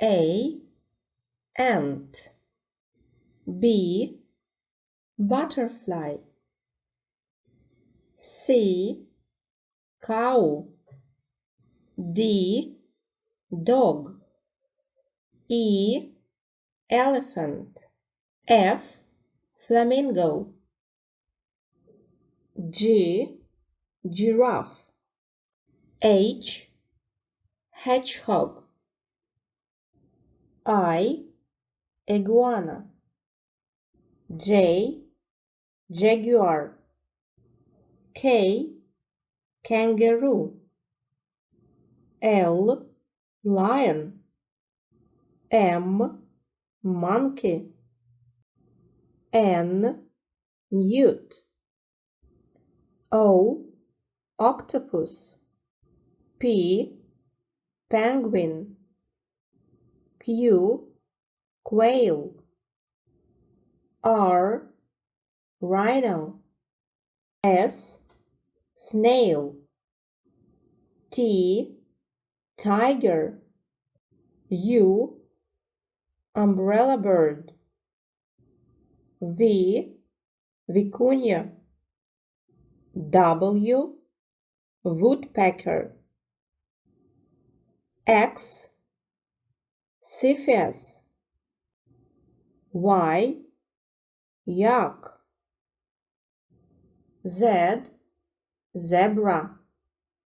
A. Ant. B. Butterfly. C. Cow. D. Dog. E. Elephant. F. Flamingo. G. Giraffe. H. Hedgehog. I. Iguana. J. Jaguar. K. Kangaroo. L. Lion. M. Monkey. N. Newt. O. Octopus. P. Penguin. Q. Quail. R. Rhino. S. Snail. T. Tiger. U. Umbrella bird. V. Vicuña. W. Woodpecker. X. Cepheus. Y. Yak. Z. Zebra.